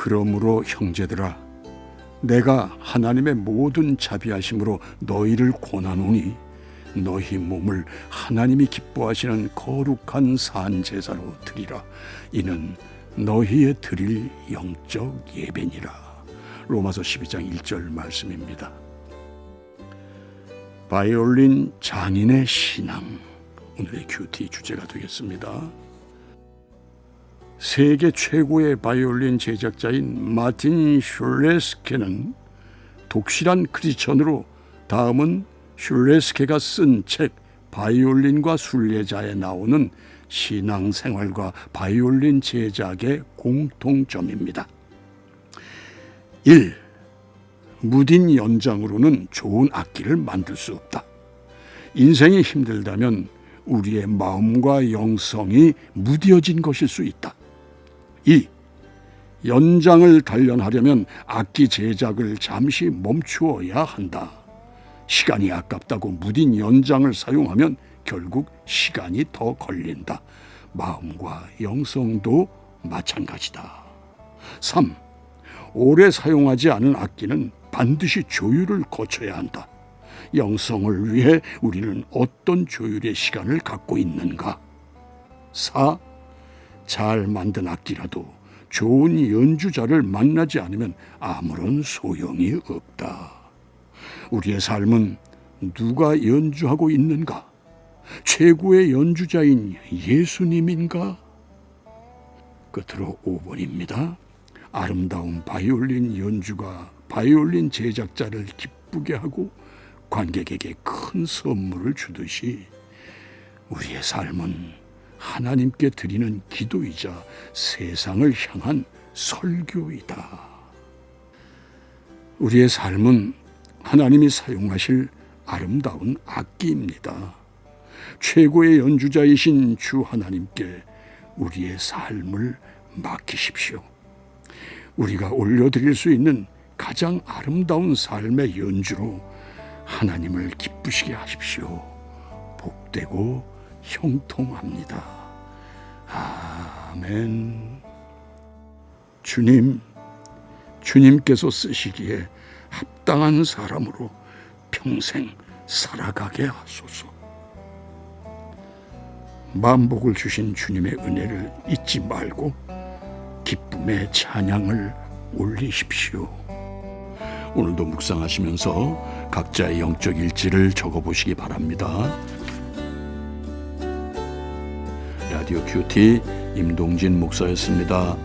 그러므로 형제들아 내가 하나님의 모든 자비하심으로 너희를 권하노니 너희 몸을 하나님이 기뻐하시는 거룩한 산 제사로 드리라 이는 너희의 드릴 영적 예배니라 로마서 12장 1절 말씀입니다. 바이올린 장인의 신앙 오늘의 큐티 주제가 되겠습니다. 세계 최고의 바이올린 제작자인 마틴 슐레스케는 독실한 크리스천으로 다음은 슐레스케가 쓴 책 바이올린과 순례자에 나오는 신앙생활과 바이올린 제작의 공통점입니다. 1. 무딘 연장으로는 좋은 악기를 만들 수 없다. 인생이 힘들다면 우리의 마음과 영성이 무뎌진 것일 수 있다. 2. 연장을 단련하려면 악기 제작을 잠시 멈추어야 한다. 시간이 아깝다고 무딘 연장을 사용하면 결국 시간이 더 걸린다. 마음과 영성도 마찬가지다. 3. 오래 사용하지 않은 악기는 반드시 조율을 거쳐야 한다. 영성을 위해 우리는 어떤 조율의 시간을 갖고 있는가? 4. 잘 만든 악기라도 좋은 연주자를 만나지 않으면 아무런 소용이 없다. 우리의 삶은 누가 연주하고 있는가? 최고의 연주자인 예수님인가? 끝으로 5번입니다. 아름다운 바이올린 연주가 바이올린 제작자를 기쁘게 하고 관객에게 큰 선물을 주듯이 우리의 삶은 하나님께 드리는 기도이자 세상을 향한 설교이다. 우리의 삶은 하나님이 사용하실 아름다운 악기입니다. 최고의 연주자이신 주 하나님께 우리의 삶을 맡기십시오. 우리가 올려드릴 수 있는 가장 아름다운 삶의 연주로 하나님을 기쁘시게 하십시오. 복되고 형통합니다. 아멘. 주님, 주님께서 쓰시기에 합당한 사람으로 평생 살아가게 하소서. 만복을 주신 주님의 은혜를 잊지 말고 기쁨의 찬양을 올리십시오. 오늘도 묵상하시면서 각자의 영적 일지를 적어 보시기 바랍니다. 라디오 큐티 임동진 목사였습니다.